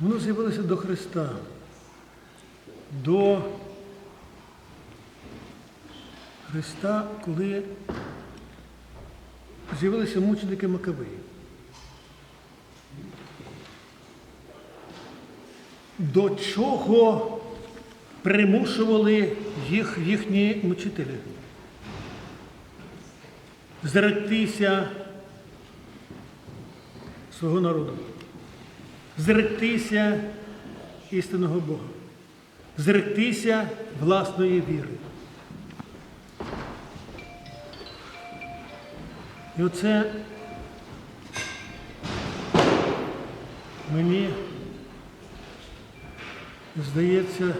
Воно з'явилося до Христа, до Христа, коли з'явилися мученики Макавеї. До чого примушували їх їхні мучителі? Зректися свого народу, зректися істинного Бога, зректися власної віри. І оце мені здається,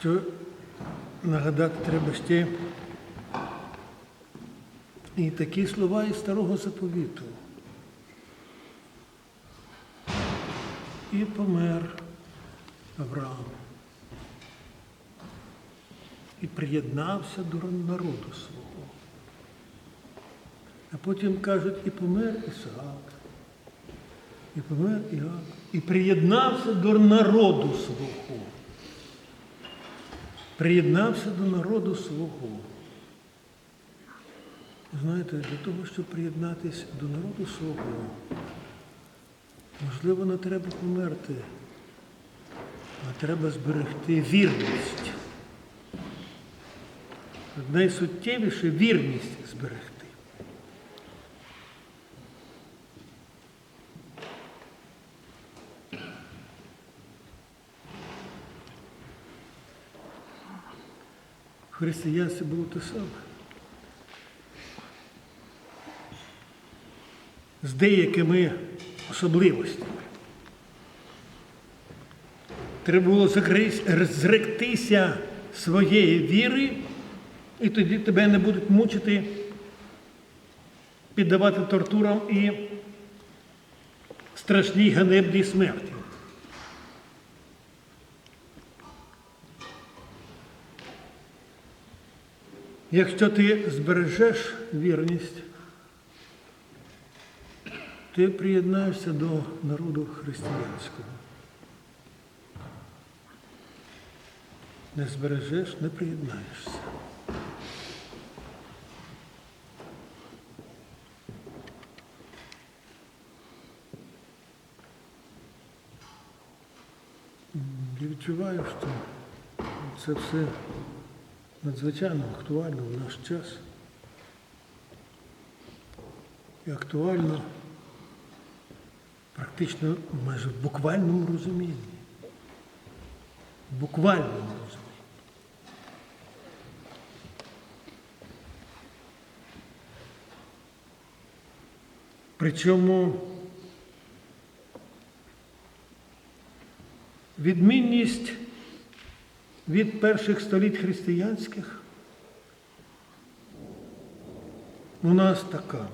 що нагадати треба ще і такі слова із старого заповіту. І помер Авраам. І приєднався до народу свого. А потім кажуть, і помер Ісаак, і помер Іак, і приєднався до народу свого. Приєднався до народу свого. Знаєте, для того, щоб приєднатися до народу свого, можливо, не треба померти, а треба зберегти вірність. Найсуттєвіше вірність зберегти. В було те саме. З деякими особливостями. Треба було зректися своєї віри, і тоді тебе не будуть мучити, піддавати тортурам і страшній ганебній смерті. Якщо ти збережеш вірність, ти приєднаєшся до народу християнського. Не збережеш, не приєднаєшся. Я відчуваю, що це все надзвичайно актуально в наш час. І актуально практично майже в буквальному розумінні. В буквальному розумінні. Причому відмінність від перших століть християнських у нас така.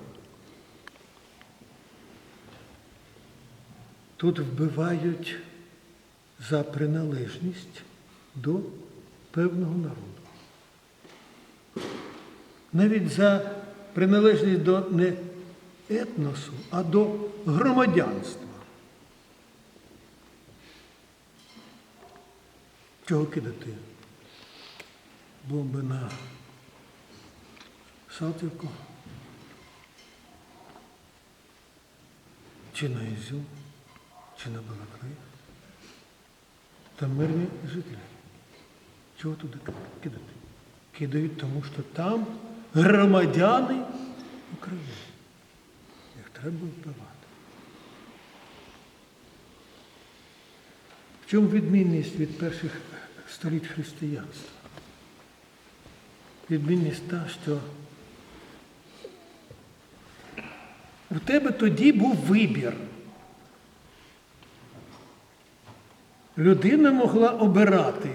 Тут вбивають за приналежність до певного народу. Навіть за приналежність до не етносу, а до громадянства. Чого кидати? Бомби на Салтівку? Чи на Ізюм? Чи на Балаклей? Там мирні жителі. Чого туди кидати? Кидають тому, що там громадяни України. Їх треба вбивати. В чому відмінність від перших століть християнства? Відмінність та, що у тебе тоді був вибір. Людина могла обирати,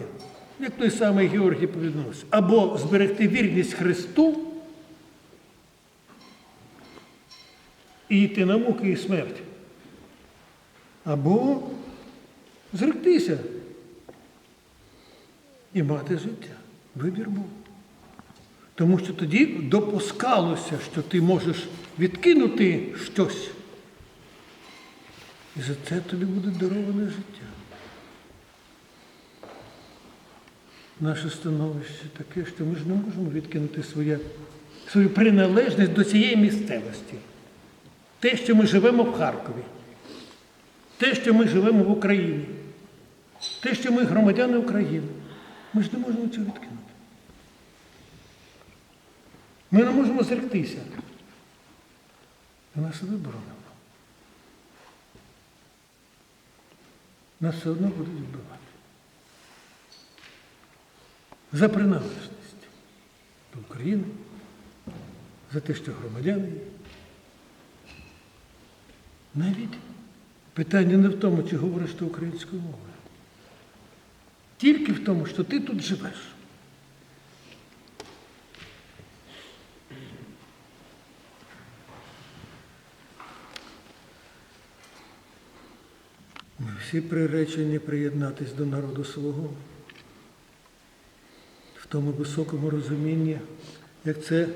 як той самий Георгій повідомився, або зберегти вірність Христу і йти на муки і смерть, або зректися і мати життя. Вибір був. Тому що тоді допускалося, що ти можеш відкинути щось. І за це тобі буде дароване життя. Наше становище таке, що ми ж не можемо відкинути своє, свою приналежність до цієї місцевості. Те, що ми живемо в Харкові, те, що ми живемо в Україні, те, що ми громадяни України, ми ж не можемо цього відкинути. Ми не можемо зректися. Нас немає. Нас все одно будуть вбивати. За приналежність до України, за те, що громадяни. Навіть питання не в тому, чи говориш ти українською мовою. Тільки в тому, що ти тут живеш. Ми всі приречені приєднатись до народу свого тому високому розумінні, як це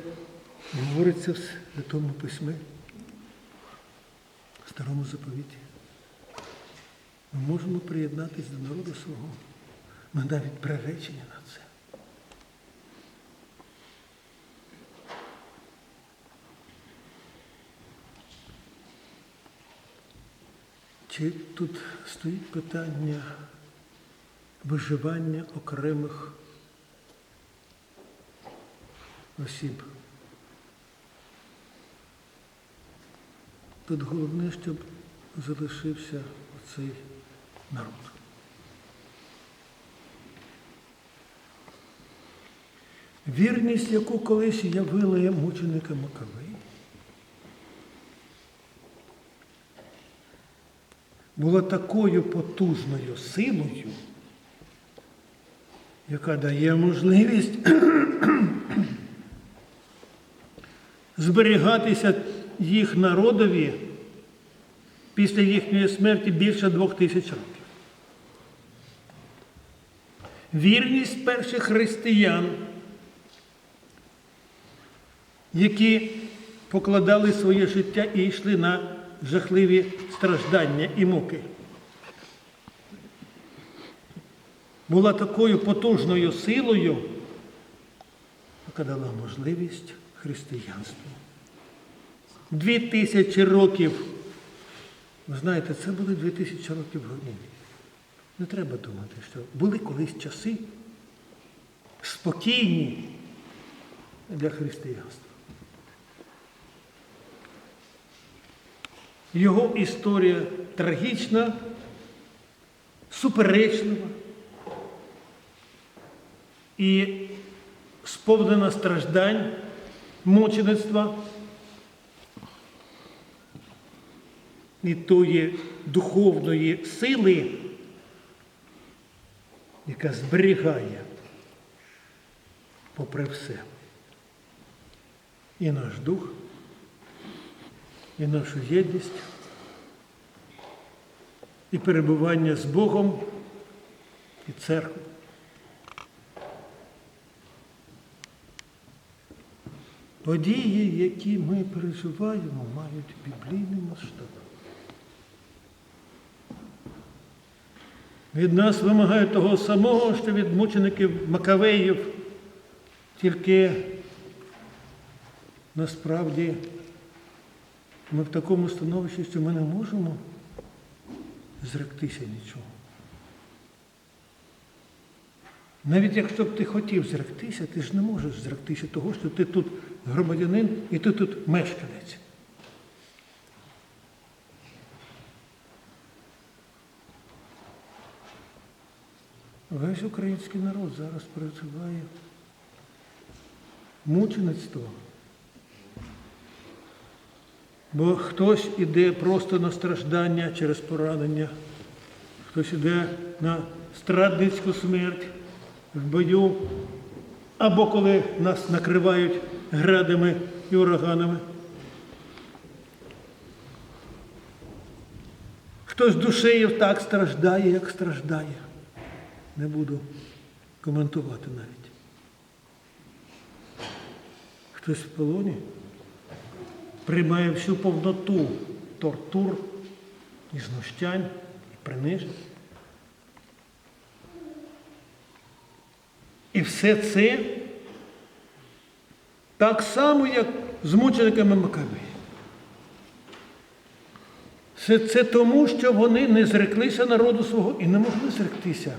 говориться в Святому Письмі, в Старому Заповіті. Ми можемо приєднатись до народу свого. Ми навіть приречені на це. Чи тут стоїть питання виживання окремих осіб? Тут головне, щоб залишився оцей народ. Вірність, яку колись явили мученика Макавей, була такою потужною силою, яка дає можливість зберігатися їх народові після їхньої смерті більше двох тисяч років. Вірність перших християн, які покладали своє життя і йшли на жахливі страждання і муки. Була такою потужною силою, яка дала можливість християнству. Дві тисячі років, ви знаєте, це були дві тисячі років гонінь. Не треба думати, що були колись часи спокійні для християнства. Його історія трагічна, суперечлива і сповнена страждань, мучеництва і тої духовної сили, яка зберігає попри все і наш дух і нашу єдність, і перебування з Богом і церквою. Події, які ми переживаємо, мають біблійний масштаб. Від нас вимагають того самого, що від мучеників Макавеїв, тільки насправді ми в такому становищі, що ми не можемо зректися нічого. Навіть якщо б ти хотів зректися, ти ж не можеш зректися того, що ти тут громадянин і ти тут мешканець. Весь український народ зараз переживає мучеництво. Бо хтось іде просто на страждання через поранення, хтось іде на страдницьку смерть в бою, або коли нас накривають градами і ураганами. Хтось душею так страждає, як страждає. Не буду коментувати навіть. Хтось в полоні приймає всю повноту тортур і знущань, і принижень. І все це так само, як з мучениками Макабеї. Все це тому, що вони не зреклися народу свого і не могли зректися.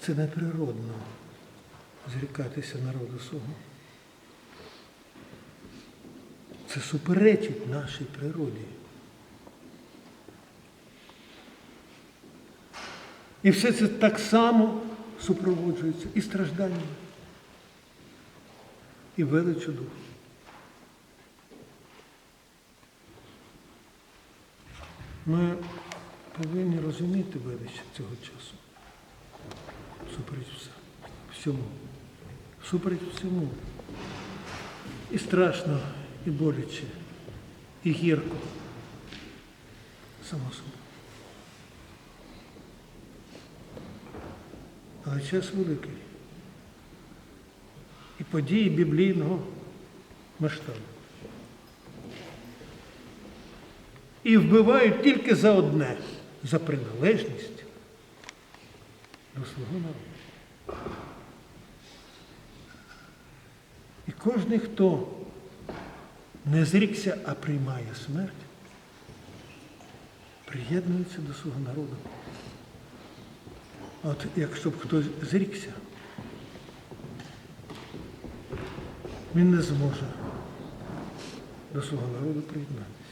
Це неприродно зрікатися народу свого. Це суперечить нашій природі. І все це так само супроводжується і стражданнями, і величу духу. Ми повинні розуміти велич цього часу. Супереч всьому. Супереч всьому. І страшно, і боляче, і гірко. Само собою. Але час великий. Події біблійного масштабу. І вбивають тільки за одне за приналежність до свого народу. І кожен, хто не зрікся, а приймає смерть, приєднується до свого народу. От якщо б хтось зрікся, він не зможе до свого народу приєднатися.